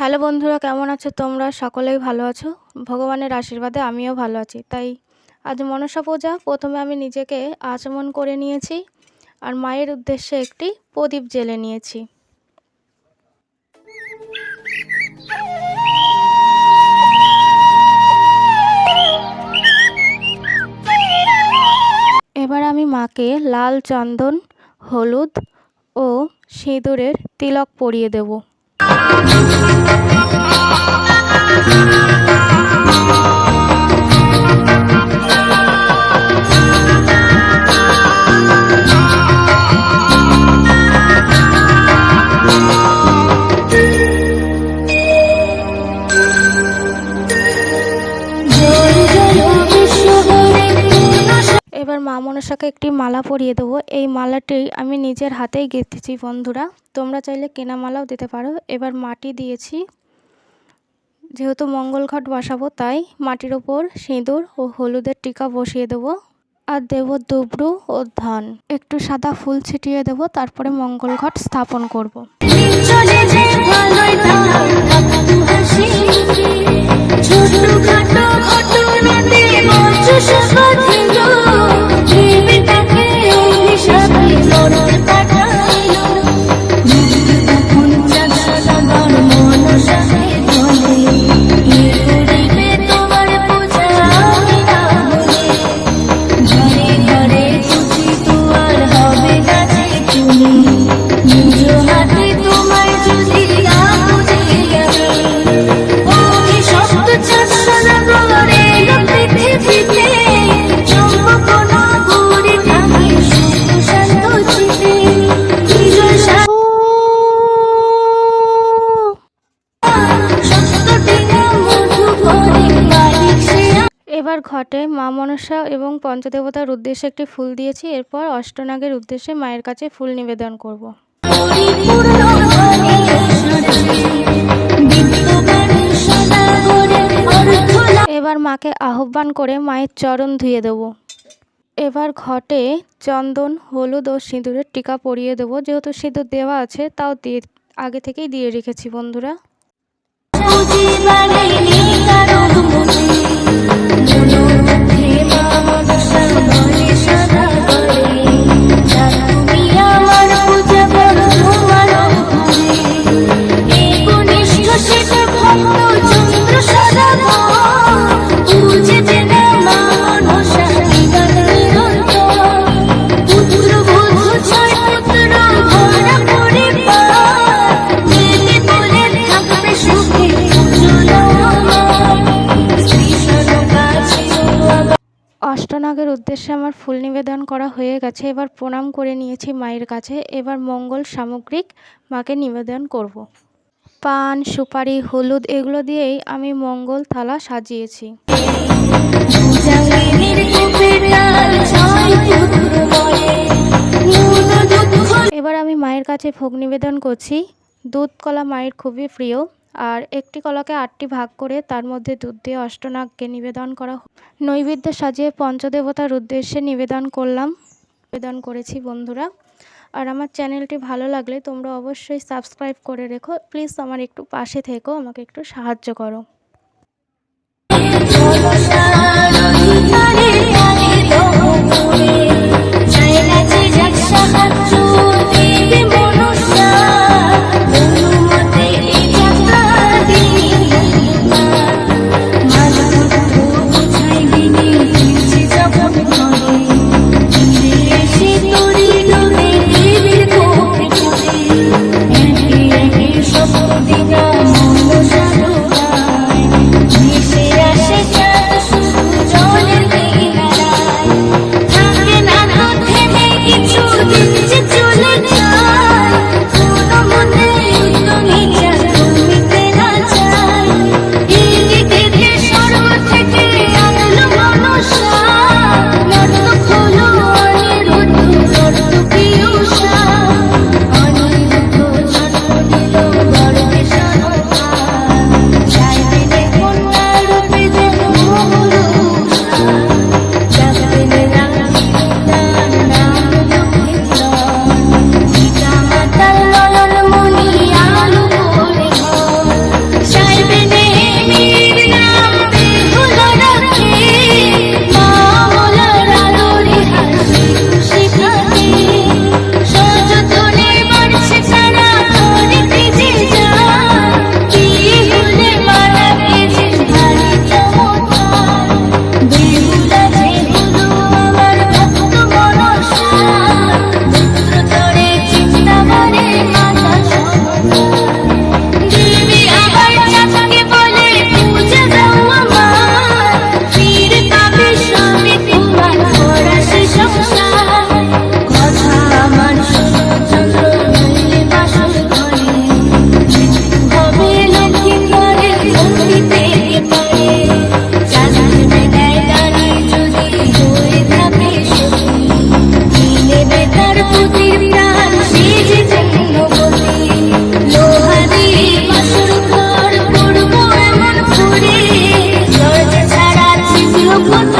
Hello বন্ধুরা, কেমন আছো তোমরা? সকলেই ভালো আছো? ভগবানের আশীর্বাদে আমিও ভালো আছি। তাই আজ মনসা পূজা, প্রথমে আমি নিজেকে আচমন করে নিয়েছি আর মায়ের উদ্দেশ্যে একটি প্রদীপ জেলে নিয়েছি। এবার আমি মাকে লাল চন্দন, হলুদ ও সিঁদুরের তিলক পরিয়ে দেবো। এবার মনসাকে একটি মালা পরিয়ে দেবো। এই মালাটি আমি নিজের হাতেই গেঁথেছি বন্ধুরা। তোমরা চাইলে কেনা মালাও দিতে পারো। এবার মাটি দিয়েছি যেহেতু মঙ্গল ঘট বসাবো, তাই মাটির ওপর সিঁদুর ও হলুদের টিকা বসিয়ে দেবো আর দেব দুবরু ও ধান একটু সাদা ফুল ছিটিয়ে দেবো, তারপরে মঙ্গল ঘট স্থাপন করব। ছোটখাটো এবার ঘটে মা মনসা এবং পঞ্চদেবতার উদ্দেশ্যে একটি ফুল দিয়েছি। এরপর অষ্টনাগের উদ্দেশ্যে মায়ের কাছে ফুল নিবেদন করব। এবার মাকে আহ্বান করে মায়ের চরণ ধুয়ে দেব। এবার ঘটে চন্দন, হলুদ ও সিঁদুরের টিকা পরিয়ে দেবো। যেহেতু সিঁদুর দেওয়া আছে, তাও দিয়ে আগে থেকেই দিয়ে রেখেছি বন্ধুরা। অষ্টনাগের উদ্দেশ্যে আমার ফুল নিবেদন করা হয়ে গেছে। এবার প্রণাম করে নিয়েছি মায়ের কাছে। এবার মঙ্গল সামগ্রিক মাকে নিবেদন করব। পান সুপারি হলুদ এগুলো দিয়েই আমি মঙ্গল থালা সাজিয়েছি। এবার আমি মায়ের কাছে ভোগ নিবেদন করছি। দুধ কলা মায়ের খুবই প্রিয়। আর একটি কলাকে আটটি ভাগ করে তার মধ্যে দুধ দিয়ে অষ্টনাগকে নিবেদন করা নৈবেদ্য সাজিয়ে পঞ্চদেবতার উদ্দেশ্যে নিবেদন করলাম। নিবেদন করেছি, বন্ধুরা। আর আমার চ্যানেলটি ভালো লাগলে তোমরা অবশ্যই সাবস্ক্রাইব করে রেখো। প্লিজ আমার একটু পাশে থেকো, আমাকে একটু সাহায্য করো। Lord,